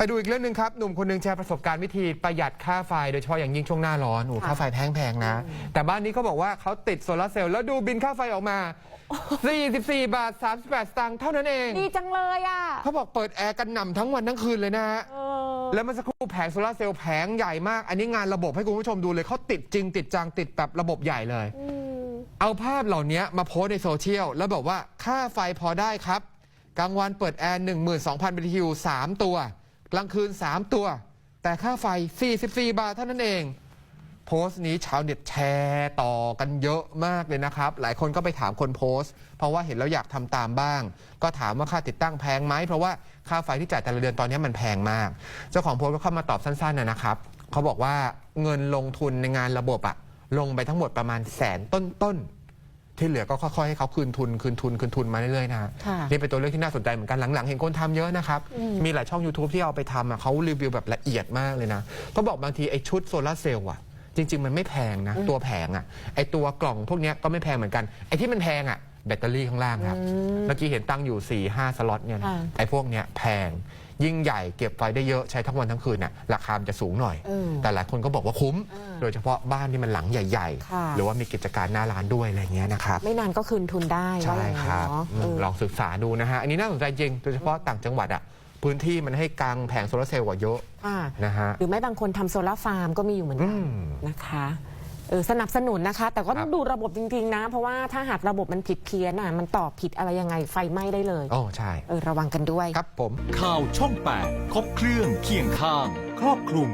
ไปดูอีกเรื่องหนึ่งครับหนุ่มคนหนึงแชร์ประสบการณ์วิธีประหยัดค่าไฟโดยเฉพาะอย่างยิ่งช่วงหน้าร้อนโอ้โหค่ะค่าไฟแพงๆนะ แต่บ้านนี้เขาบอกว่าเขาติดโซลาร์เซลล์แล้วดูบินค่าไฟออกมา 44 บาท 38 สตางค์เท่านั้นเอง ดีจังเลยอะเขาบอกเปิดแอร์กันหน่ำทั้งวันทั้งคืนเลยนะฮะเออแล้วเมื่อสักครู่แผงโซลาร์เซลล์แผงใหญ่มาก อันนี้งานระบบให้คุณผู้ชมดูเลยเขาติดจริงติดจังติดแบบระบบใหญ่เลยอืมเอาภาพเหล่านี้มาโพสต์ในโซเชียลแล้วบอกว่าค่าไฟพอได้ครับกลางวันเปิดแอร์12,000 BTU 3ตัว กลางคืน 3 ตัว แต่ค่าไฟ 44 บาทเท่านั้นเอง โพสต์นี้ชาวเน็ตแชร์ต่อกันเยอะมากเลยนะครับ หลายคนก็ไปถามคนโพสต์ เพราะว่าเห็นแล้วอยากทำตามบ้าง ก็ถามว่าค่าติดตั้งแพงไหมเพราะว่าค่าไฟที่จ่ายแต่ละเดือนตอนนี้มันแพงมาก เจ้าของโพสต์ก็เข้ามาตอบสั้นๆนะนะครับเขาบอกว่าเงินลงทุนในงานระบบอะลงไปทั้งหมดประมาณแสนต้นๆ ที่เหลือก็ค่อยๆให้เขาคืนทุนคืนทุนคืนทุนมาเรื่อยๆนะฮะค่ะนี่เป็นตัวเลือกที่น่าสนใจเหมือนกันหลังๆ เห็นคนทำเยอะนะครับอืมมีหลายช่อง YouTube ที่เอาไปทำอะเขารีวิวแบบละเอียดมากเลยนะเขาบอกบางทีไอ้ชุดโซลาร์เซลล์อะจริง ๆ มันไม่แพงนะ ตัวแผงอะไอ้ตัวกล่องพวกเนี้ยก็ไม่แพงเหมือนกันไอ้ที่มันแพงอะ แบตเตอรี่ข้างล่างครับ เมื่อกี้เห็นตั้งอยู่ 4 5 สล็อตเนี่ยนะค่ะ ไอ้พวกเนี้ยแพง ยิ่งใหญ่เก็บไฟได้เยอะใช้ทั้งวันทั้งคืนน่ะราคามันจะสูงหน่อย เออ แต่หลายคนก็บอกว่าคุ้ม เออโดยเฉพาะบ้านที่มันหลังใหญ่ ค่ะ ๆ หรือว่ามีกิจการหน้าร้านด้วยอะไรเงี้ยนะครับ ไม่นานก็คืนทุนได้ว่าใช่อย่างคนั้นรับเนาะอืมเออ ลองศึกษาดูนะฮะ อันนี้น่าสนใจจริง โดยเฉพาะต่างจังหวัดอะ พื้นที่มันให้กลางแผงโซลาร์เซลล์กว่าเยอะค่ะนะฮะ หรือไม่บางคนทำโซลาร์ฟาร์มก็มีอยู่เหมือนกันอืมนะคะ เออสนับสนุนนะคะ แต่ก็ต้อครังบดูระบบจริง ๆ นะ เพราะว่าถ้าหากระบบมันผิดเพี้ยนอะมันต่อผิดอะไรยังไงไฟไหม้ได้เลยโอ้ใช่เออระวังกันด้วย ครับผม ข่าวช่อง 8 ครบเครื่องเคียงข้าง ครอบคลุม